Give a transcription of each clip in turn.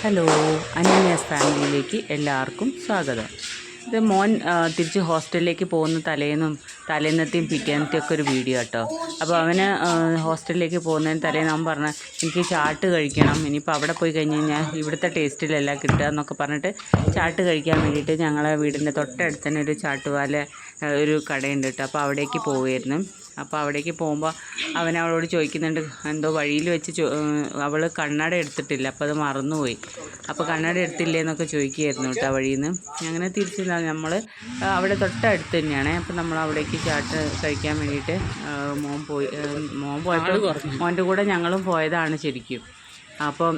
Hello അനന്യാസ് ഫാമിലിയിലേക്ക് എല്ലാവർക്കും സ്വാഗതം. ഇത് മോൻ തിരിച്ച് ഹോസ്റ്റലിലേക്ക് പോകുന്ന തലേന്നും തലേന്നത്തെയും പിറ്റേന്നത്തെയും ഒക്കെ ഒരു വീഡിയോ കേട്ടോ. അപ്പോൾ അവന് ഹോസ്റ്റലിലേക്ക് പോകുന്നതിന് തലേന്ന് അവൻ പറഞ്ഞ എനിക്ക് ചാട്ട് കഴിക്കണം. ഇനിയിപ്പോൾ അവിടെ പോയി കഴിഞ്ഞ് കഴിഞ്ഞാൽ ഇവിടുത്തെ ടേസ്റ്റിലല്ല കിട്ടുക എന്നൊക്കെ പറഞ്ഞിട്ട് ചാട്ട് കഴിക്കാൻ വേണ്ടിയിട്ട് ഞങ്ങളെ വീടിന്റെ തൊട്ടടുത്ത് തന്നെ ഒരു ചാട്ടുപാല ഒരു കടയുണ്ട് കേട്ടോ. അപ്പോൾ അവിടേക്ക് പോവുമായിരുന്നു അപ്പോൾ അവിടേക്ക് പോകുമ്പോൾ അവൻ അവളോട് ചോദിക്കുന്നുണ്ട് എന്തോ വഴിയിൽ വെച്ച് ചോ അവൾ കണ്ണട എടുത്തിട്ടില്ല അപ്പോൾ അത് മറന്നുപോയി. അപ്പോൾ കണ്ണട എടുത്തില്ലേ എന്നൊക്കെ ചോദിക്കുകയായിരുന്നു കേട്ടോ വഴിയിൽ നിന്ന് അങ്ങനെ തിരിച്ച് നമ്മൾ അവിടെ തൊട്ടടുത്ത് തന്നെയാണ്. അപ്പോൾ നമ്മൾ അവിടേക്ക് ചാട്ട് കഴിക്കാൻ വേണ്ടിയിട്ട് മോൻ പോയി മോൻ പോയപ്പോൾ മോന്റെ കൂടെ ഞങ്ങളും പോയതാണ് ശരിക്കും. അപ്പോൾ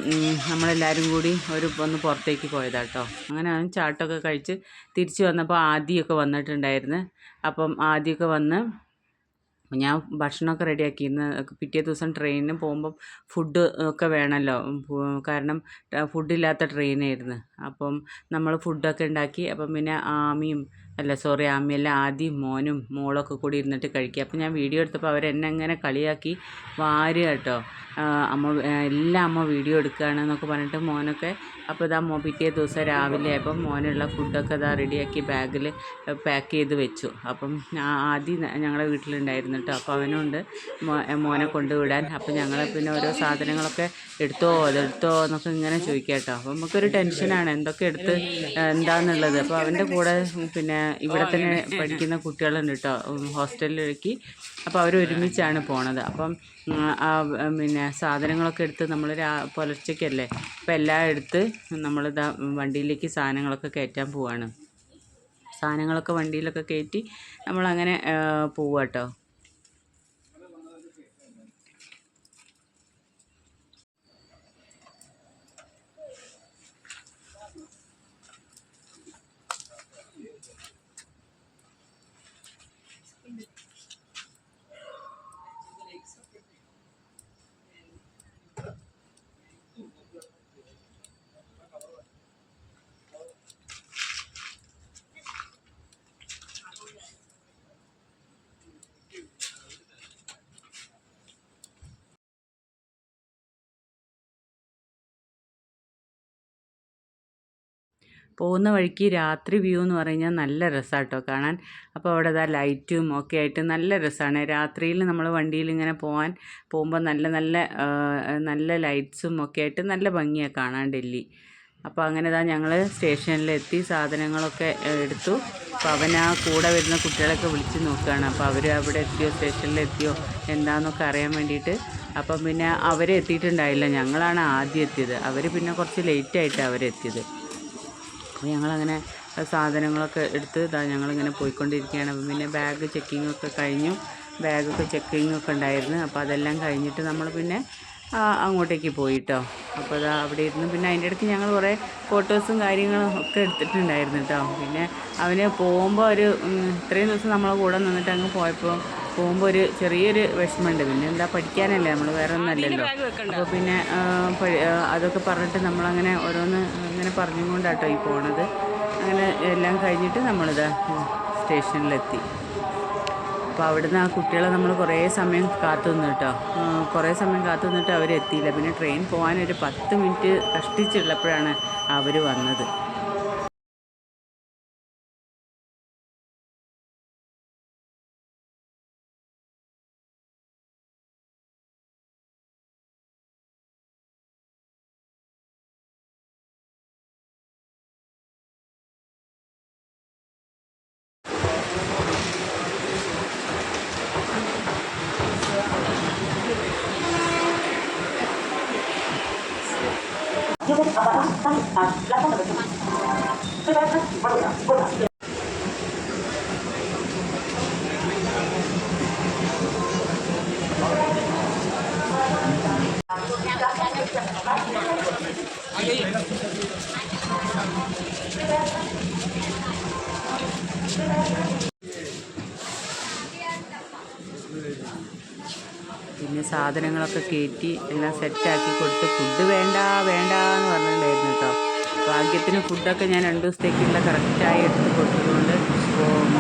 നമ്മളെല്ലാവരും കൂടി ഒരു ഒന്ന് പുറത്തേക്ക് പോയതാട്ടോ അങ്ങനെ അവൻ ചാട്ടൊക്കെ കഴിച്ച് തിരിച്ച് വന്നപ്പോൾ ആദ്യമൊക്കെ വന്നിട്ടുണ്ടായിരുന്നു. അപ്പം ആദ്യമൊക്കെ വന്ന് ഞാൻ ഭക്ഷണമൊക്കെ റെഡിയാക്കി. ഇന്ന് പിറ്റേ ദിവസം ട്രെയിനിന് പോകുമ്പം ഫുഡ് ഒക്കെ വേണമല്ലോ കാരണം ഫുഡില്ലാത്ത ട്രെയിനായിരുന്നു അപ്പം നമ്മൾ ഫുഡൊക്കെ ഉണ്ടാക്കി. അപ്പം പിന്നെ ആമിയും അല്ല സോറി ആമിയല്ല ആദ്യം മോനും മോളൊക്കെ കൂടി ഇരുന്നിട്ട് കഴിക്കുക. അപ്പം ഞാൻ വീഡിയോ എടുത്തപ്പോൾ അവരെന്നെ അങ്ങനെ കളിയാക്കി വാരുക കേട്ടോ. അമ്മ എല്ലാം അമ്മ വീഡിയോ എടുക്കുകയാണെന്നൊക്കെ പറഞ്ഞിട്ട് മോനൊക്കെ അപ്പോൾ ഇതാ മോ പിറ്റേ ദിവസം രാവിലെ അപ്പം മോനുള്ള ഫുഡൊക്കെ ഇതാ റെഡിയാക്കി ബാഗിൽ പാക്ക് ചെയ്ത് വെച്ചു. അപ്പം ആദ്യം ഞങ്ങളുടെ വീട്ടിലുണ്ടായിരുന്നു കേട്ടോ അപ്പോൾ അവനുണ്ട് മോനെ കൊണ്ടുവിടാൻ. അപ്പം ഞങ്ങൾ പിന്നെ ഓരോ സാധനങ്ങളൊക്കെ എടുത്തോ അതെടുത്തോ എന്നൊക്കെ ഇങ്ങനെ ചോദിക്കാം കേട്ടോ അപ്പോൾ നമുക്കൊരു ടെൻഷനാണ് എന്തൊക്കെ എടുത്ത് എന്താണെന്നുള്ളത് അപ്പോൾ അവന്റെ കൂടെ പിന്നെ ഇവിടെ തന്നെ പഠിക്കുന്ന കുട്ടികളുണ്ട് കേട്ടോ ഹോസ്റ്റലിലേക്ക് അപ്പോൾ അവർ ഒരുമിച്ചാണ് പോണത്. അപ്പം പിന്നെ സാധനങ്ങളൊക്കെ എടുത്ത് നമ്മൾ രാ പുലർച്ചയ്ക്കല്ലേ അപ്പോൾ എല്ലാം എടുത്ത് നമ്മളിതാ വണ്ടിയിലേക്ക് സാധനങ്ങളൊക്കെ കയറ്റാൻ പോവാണ്. സാധനങ്ങളൊക്കെ വണ്ടിയിലൊക്കെ കയറ്റി നമ്മളങ്ങനെ പോവുക പോകുന്ന വഴിക്ക് രാത്രി വ്യൂ എന്ന് പറഞ്ഞാൽ നല്ല രസമാണ് കേട്ടോ കാണാൻ. അപ്പോൾ അവിടെ ഇതാ ലൈറ്റും ഒക്കെ ആയിട്ട് നല്ല രസമാണ് രാത്രിയിൽ നമ്മൾ വണ്ടിയിൽ ഇങ്ങനെ പോകാൻ പോകുമ്പോൾ നല്ല നല്ല നല്ല ലൈറ്റ്സും ഒക്കെ ആയിട്ട് നല്ല ഭംഗിയാണ് കാണാൻ ഡൽഹി. അപ്പോൾ അങ്ങനെ ഇതാ ഞങ്ങൾ സ്റ്റേഷനിലെത്തി സാധനങ്ങളൊക്കെ എടുത്തു. അപ്പോൾ അവൻ ആ കൂടെ വരുന്ന കുട്ടികളൊക്കെ വിളിച്ച് നോക്കുകയാണ്. അപ്പോൾ അവർ അവിടെ എത്തിയോ സ്റ്റേഷനിലെത്തിയോ എന്താണെന്നൊക്കെ അറിയാൻ വേണ്ടിയിട്ട്. അപ്പം പിന്നെ അവരെത്തിയിട്ടുണ്ടായില്ല. ഞങ്ങളാണ് ആദ്യം എത്തിയത്. അവർ പിന്നെ കുറച്ച് ലേറ്റായിട്ടാണ് അവരെത്തിയത്. അപ്പോൾ ഞങ്ങളങ്ങനെ സാധനങ്ങളൊക്കെ എടുത്ത് ഇതാ ഞങ്ങളിങ്ങനെ പോയിക്കൊണ്ടിരിക്കുകയാണ്. അപ്പം പിന്നെ ബാഗ് ചെക്കിങ്ങൊക്കെ കഴിഞ്ഞു. ബാഗൊക്കെ ചെക്കിങ്ങൊക്കെ ഉണ്ടായിരുന്നു. അപ്പോൾ അതെല്ലാം കഴിഞ്ഞിട്ട് നമ്മൾ പിന്നെ അങ്ങോട്ടേക്ക് പോയിട്ടോ. അപ്പോൾ അതാ അവിടെ ഇരുന്ന് പിന്നെ അതിന്റെ ഇടയ്ക്ക് ഞങ്ങൾ കുറേ ഫോട്ടോസും കാര്യങ്ങളും ഒക്കെ എടുത്തിട്ടുണ്ടായിരുന്നു കേട്ടോ. പിന്നെ അവന് പോകുമ്പോൾ ഒരു ഇത്രയും ദിവസം നമ്മളെ കൂടെ നിന്നിട്ട് അങ്ങ് പോയപ്പോൾ പോകുമ്പോൾ ഒരു ചെറിയൊരു വിഷമമുണ്ട്. പിന്നെ എന്താ പഠിക്കാനല്ലേ നമ്മൾ വേറെ ഒന്നല്ലല്ലോ അപ്പോൾ പിന്നെ അതൊക്കെ പറഞ്ഞിട്ട് നമ്മളങ്ങനെ ഓരോന്ന് അങ്ങനെ പറഞ്ഞുകൊണ്ടാട്ടോ ഈ പോണത്. അങ്ങനെ എല്ലാം കഴിഞ്ഞിട്ട് നമ്മളിത് സ്റ്റേഷനിലെത്തി. അപ്പോൾ അവിടുന്ന് ആ കുട്ടികളെ നമ്മൾ കുറേ സമയം കാത്തു നിന്നു കേട്ടോ കുറേ സമയം കാത്തു നിന്നിട്ട് അവരെത്തിയില്ല. പിന്നെ ട്രെയിൻ പോകാനൊരു പത്ത് മിനിറ്റ് കഷ്ടിച്ചുള്ളപ്പോഴാണ് അവർ വന്നത്. lleven a a de personas. Soy ahí. പിന്നെ സാധനങ്ങളൊക്കെ കയറ്റി എല്ലാം സെറ്റാക്കി കൊടുത്ത് ഫുഡ് വേണ്ട വേണ്ട എന്ന് പറഞ്ഞിട്ടുണ്ടായിരുന്നു കേട്ടോ. ഭാഗ്യത്തിന് ഫുഡൊക്കെ ഞാൻ രണ്ട് ദിവസത്തേക്കുള്ള കറക്റ്റായി എടുത്ത് കൊടുത്തതുകൊണ്ട്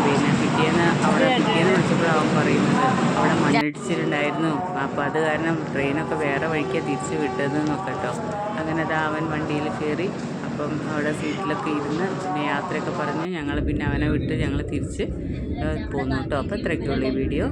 പിന്നെ പിറ്റേന്ന് അവിടെ പിറ്റേന്ന് വിളിച്ചപ്പോഴാവും പറയുന്നത്. അവിടെ മണ്ണിടിച്ചിട്ടുണ്ടായിരുന്നു അപ്പോൾ അത് കാരണം ട്രെയിനൊക്കെ വേറെ വഴിക്കാണ് തിരിച്ച് വിട്ടതെന്നൊക്കെ കേട്ടോ. അങ്ങനെ അത് അവൻ വണ്ടിയിൽ കയറി അപ്പം അവിടെ സീറ്റിലൊക്കെ ഇരുന്ന് പിന്നെ യാത്രയൊക്കെ പറഞ്ഞ് ഞങ്ങൾ പിന്നെ അവനെ വിട്ട് ഞങ്ങൾ തിരിച്ച് പോന്നു കേട്ടോ. അപ്പോൾ ഇത്രയൊക്കെയുള്ളൂ ഈ വീഡിയോ